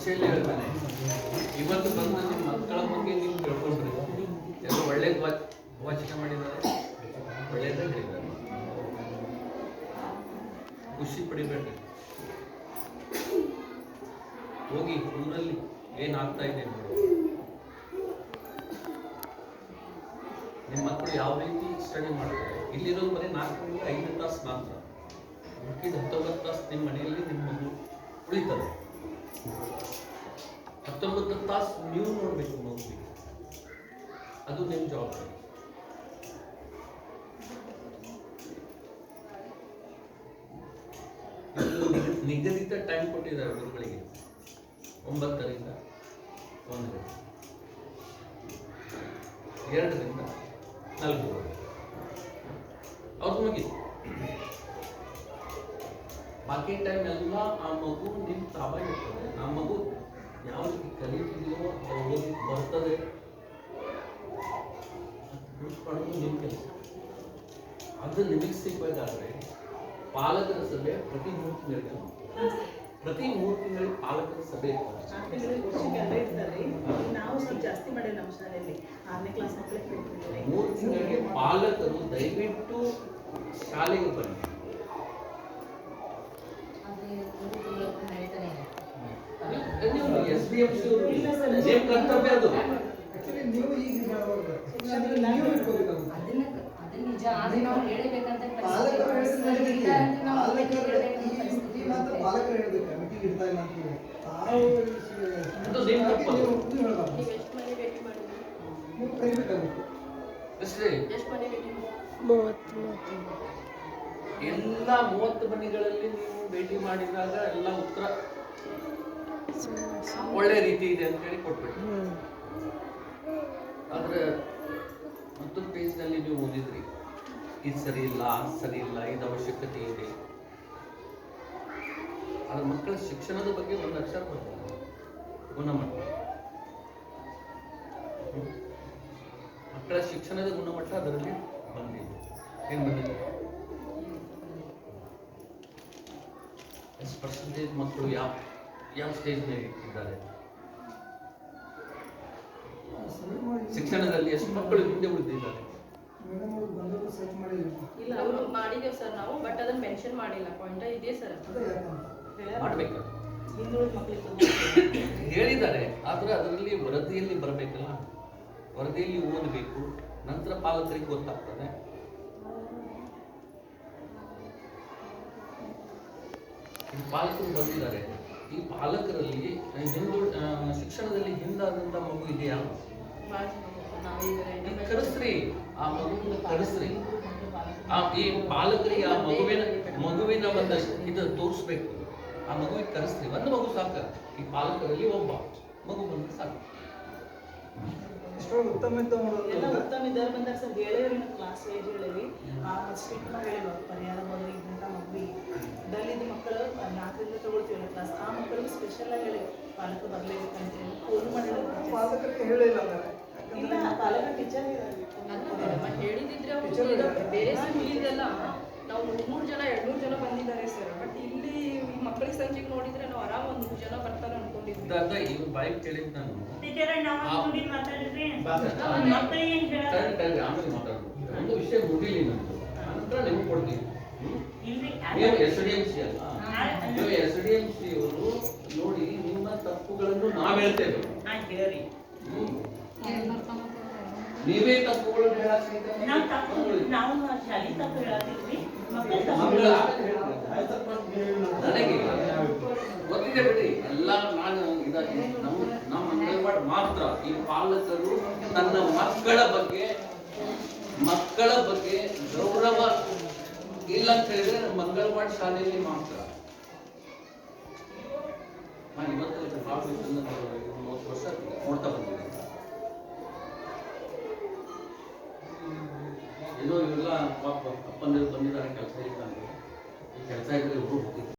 ಚರ್ಚೆಯಲ್ಲಿ ಹೇಳ್ತಾನೆ. ಇವತ್ತು ಬಂದು ನಿಮ್ಮ ಮಕ್ಕಳ ಬಗ್ಗೆ ನೀವು ತಿಳ್ಕೊಂಡ್ರಿ ಎಲ್ಲ ಒಳ್ಳೇದು ವಾ- ವಾಚನ ಮಾಡಿದ್ದಾರೆ. ಒಳ್ಳೇದೇ ಹೇಳಿದ್ದಾರೆ. ಖುಷಿ ಪಡಿಬೇಡ್ರಿ. ಹೋಗಿ ಊರಲ್ಲಿ ಏನಾಗ್ತಾ ಇದೆ ನಿಮ್ಮ ಮಕ್ಕಳು ಯಾವ ರೀತಿ ಸ್ಟಡಿ ಮಾಡ್ತಾರೆ? ಇಲ್ಲಿರೋದು ಬರೀ ನಾಲ್ಕರಿಂದ ಐದು ತಾಸು ಮಾತ್ರ. ಹುಡುಕಿದ ಹತ್ತೊಂಬತ್ತು ತಾಸು ನಿಮ್ಮ ಮನೆಯಲ್ಲಿ ನಿಮ್ಮ ಮಗು ಹತ್ತೊಂಬತ್ತು ತಾಸು ನೀವು ನೋಡಬೇಕು ಮಗುವಿಗೆ. ಅದು ನಿಮ್ಮ ಜವಾಬ್ದಾರಿ ನಿಗದಿತ ಟೈಮ್ ಕೊಟ್ಟಿದ್ದಾರೆ ಗುರುಗಳಿಗೆ. ಒಂಬತ್ತರಿಂದ ಒಂದು ಗಂಟೆ ಎರಡರಿಂದ ನಾಲ್ಕು ಅವ್ರದ್ದು ಮುಗೀತು. ಬಾಕಿ ಟೈಮ್ ಎಲ್ಲ ಆ ಮಗು ನಿಮ್ಮ ಇರ್ತದೆ. ಆ ಮಗು ಯಾವ ರೀತಿ ಕಲಿತಿದೆಯೋ ಅವ್ರು ಓದಿ ಬರ್ತದೆ. ಮಾಡೋದು ನಿಮ್ಮ ಕೆಲಸ. ಅದು ನಿಮಗೆ ಸಿಗ್ಬೇಕಾದ್ರೆ ಪಾಲಕರ ಸಭೆ ಪ್ರತಿ ಮೂರು ತಿಂಗಳಿಗೆ ಪ್ರತಿ ಮೂರು ತಿಂಗಳಿಗೆ ಪಾಲಕರ ಸಭೆ ನಾವು ಸ್ವಲ್ಪ ಜಾಸ್ತಿ ಮಾಡಿಲ್ಲ ನಮ್ಮ ಶಾಲೆಯಲ್ಲಿ. ಆರನೇ ಕ್ಲಾಸ್ ಮೂರು ತಿಂಗಳಿಗೆ ಪಾಲಕರು ದಯವಿಟ್ಟು ಶಾಲೆಗೆ ಬನ್ನಿ ನೀವು S D M C sir. ಕರ್ತವ್ಯ ಅದು. ನೀವು ಈಗ ಪಾಲಕರು ಹೇಳ್ಬೇಕು ಕಮಿಟಿಗೆ ಇಲ್ಲ ಅಂತ. ತಾವು. ನೀವು ಕರಿಬೇಕಾಗುತ್ತೆ. ಎಲ್ಲ ಮೂವತ್ತು ಮನೆಗಳಲ್ಲಿ ನೀವು ಭೇಟಿ ಮಾಡಿದಾಗ ಎಲ್ಲ ಉತ್ತರ. ಒಳ್ಳೆ ರೀತಿ ಇದೆ ಅಂತ ಹೇಳಿ ಕೊಟ್ಬಿಟ್ಟು ಆದ್ರೆ ಮತ್ತೊಂದು ಪೇಜ್ನಲ್ಲಿ ನೀವು ಓದಿದ್ರಿ. ಇದು ಸರಿ ಇಲ್ಲ ಅದು ಸರಿ ಇಲ್ಲ ಇದು ಅವಶ್ಯಕತೆ ಇದೆ. ಆದ್ರೆ ಮಕ್ಕಳ ಶಿಕ್ಷಣದ ಬಗ್ಗೆ ಒಂದು ಅಕ್ಷರ ಗುಣಮಟ್ಟ. ಮಕ್ಕಳ ಶಿಕ್ಷಣದ ಗುಣಮಟ್ಟ ಅದರಲ್ಲಿ ಬಂದಿದೆ. ಏನು ಬಂದಿದೆ? ಎಷ್ಟು ಪರ್ಸೆಂಟೇಜ್ ಮಕ್ಕಳು ಯಾವ ಯಾವ ಸ್ಟೇಜ್ ಮೇಲೆ ಇದ್ದಾರೆ. ಶಿಕ್ಷಣದಲ್ಲಿ ಎಷ್ಟು ಮಕ್ಕಳು ಹಿಂದೆ ಉಳಿದಿದ್ದಾರೆ? ಇಲ್ಲ ಅವರು ಮಾಡಿದ್ದೇವೆ ಸರ್ ನಾವು ಬಟ್ ಅದನ್ನ ಮೆನ್ಷನ್ ಮಾಡಿಲ್ಲ. ಪಾಯಿಂಟ್ ಇದೆ ಸರ್. ಮಾಡ್ಬೇಕು? ಹೇಳಿದ್ದಾರೆ ಆದ್ರೆ ಅದರಲ್ಲಿ ವರದಿಯಲ್ಲಿ ಬರಬೇಕಲ್ಲ? ವರದಿಯಲ್ಲಿ ಓದಬೇಕು ನಂತರ ಪಾಲಕರಿಗೆ ಗೊತ್ತಾಗ್ತದೆ. ಈ ಪಾಲಕರು ಬಂದಿದ್ದಾರೆ. ಈ ಪಾಲಕರಲ್ಲಿ ಹಿಂದು ಶಿಕ್ಷಣದಲ್ಲಿ ಹಿಂದಾದಂತ ಮಗು ಇದೆಯಾ? ಕರೆಸ್ರಿ ಆ ಮಗುವನ್ನು ಕರೆಸ್ರಿ. ಆ ಈ ಪಾಲಕರಿಗೆ ಆ ಮಗುವಿನ ಮಗುವಿನ ಒಂದು ಇದು ತೋರಿಸ್ಬೇಕು. ಆ ಮಗುವಿಗೆ ಕರೆಸ್ರಿ ಒಂದು ಮಗು ಸಾಕ. ಈ ಪಾಲಕರಲ್ಲಿ ಒಬ್ಬ ಮಗು ಬಂದ್ರೆ ಸಾಕು. ಎಷ್ಟೊಂದು ಉತ್ತಮ ಎಲ್ಲ ಉತ್ತಮ ಇದ್ದಾರೆ ಬಂದಾಗ ಸರ್ ಹೇಳೇವ್ರಿ ಕ್ಲಾಸ್ ಏಜ್ ಹೇಳೇವಿ ಆ ಸ್ಟ್ರಿಕ್ಟ್ ಮಾಡಿ ಪರಿಹಾರ ಮಗುವಿಗೆ ದಲಿತ ಮಕ್ಕಳು ನಾಲ್ಕರಿಂದ ತಗೊಳ್ತೀವಿ ಕ್ಲಾಸ್ ಆ ಮಕ್ಕಳು ಸ್ಪೆಷಲ್ ಆಗಿ ಹೇಳಿ ಪಾಲಕ ಬರಲೇಬೇಕಂತ ಹೇಳಿ ಫೋನ್ ಮಾಡಿಲ್ಲ ಪಾಲಕರಿಗೆ ಹೇಳಿಲ್ಲ ಅಂದ್ರೆ. ಇಲ್ಲ ಪಾಲಕ ಟೀಚರ್. ಹೇಳಿದಿದ್ರೆ ಬೇರೆ ಸ್ಕೂಲಿಂದೆಲ್ಲ ನಾವು ಮೂರು ಜನ ಎರಡ್ನೂರು ಜನ ಬಂದಿದ್ದಾರೆ ಸರ್ ಬಟ್ ಇಲ್ಲಿ ಈ ಮಕ್ಕಳ ಸಂಖ್ಯೆಗೆ ನೋಡಿದ್ರೆ ನಾವು ಆರಾಮ್ ಒಂದು ನೂರು ಜನ ಬರ್ತಾರೆ ಅನ್ಕೊಂಡಿದ್ವಿ. ಇವ್ರ ಬಾಯಿ ಕೇಳಿದ್ ನಾನು. ಮಕ್ಕಳಿಗೆ ಆಮೇಲೆ ಮಾತಾಡ್ಬೋದು. ಒಂದು ವಿಷಯ ಮುಗಿಲಿ ನಂದು. ನಂತರ ನಿಮ್ಗೆ ಕೊಡ್ತೀನಿ. ನೀವು ಎಸ್ ಡಿ ಎಂ ಸಿ ಅಲ್ಲ? ನೀವು ಎಸ್ ಡಿ ಎಂ ಸಿ ಅವರು ನೋಡಿ ನಿಮ್ಮ ತಪ್ಪುಗಳನ್ನು ನಾವು ಹೇಳ್ತೇವೆ. ನೀವೇ ತಪ್ಪುಗಳನ್ನು. ನನಗೆ ಗೊತ್ತಿದೆ ಬಿಡಿ. ಎಲ್ಲ ನಾನು ಇದಾಗಿ ನಮ್ಮ ನಮ್ಮ ಅಂಗನವಾಡಿ ಮಾತ್ರ. ಈ ಪಾಲಕರು ತನ್ನ ಮಕ್ಕಳ ಬಗ್ಗೆ ಮಕ್ಕಳ ಬಗ್ಗೆ ಗೌರವ ಅಂತ ಹೇಳಿದ್ರೆ ಮಂಗಳವಾಡಿ ಶಾಲೆಯಲ್ಲಿ ಮಾತ್ರ ನಾನು ಇವತ್ತು ನೋಡ್ತಾ ಬಂದಿದ್ದೀನಿ. ಏನೋ ಇವೆಲ್ಲ ಪಾಪ ಅಪ್ಪಂದಿರು ಬಂದಿದ್ದಾರೆ, ಕೆಲಸ ಇಲ್ಲ ಈ ಕೆಲಸ ಇದ್ರೆ ಇವರು ಹೋಗಿದ್ರು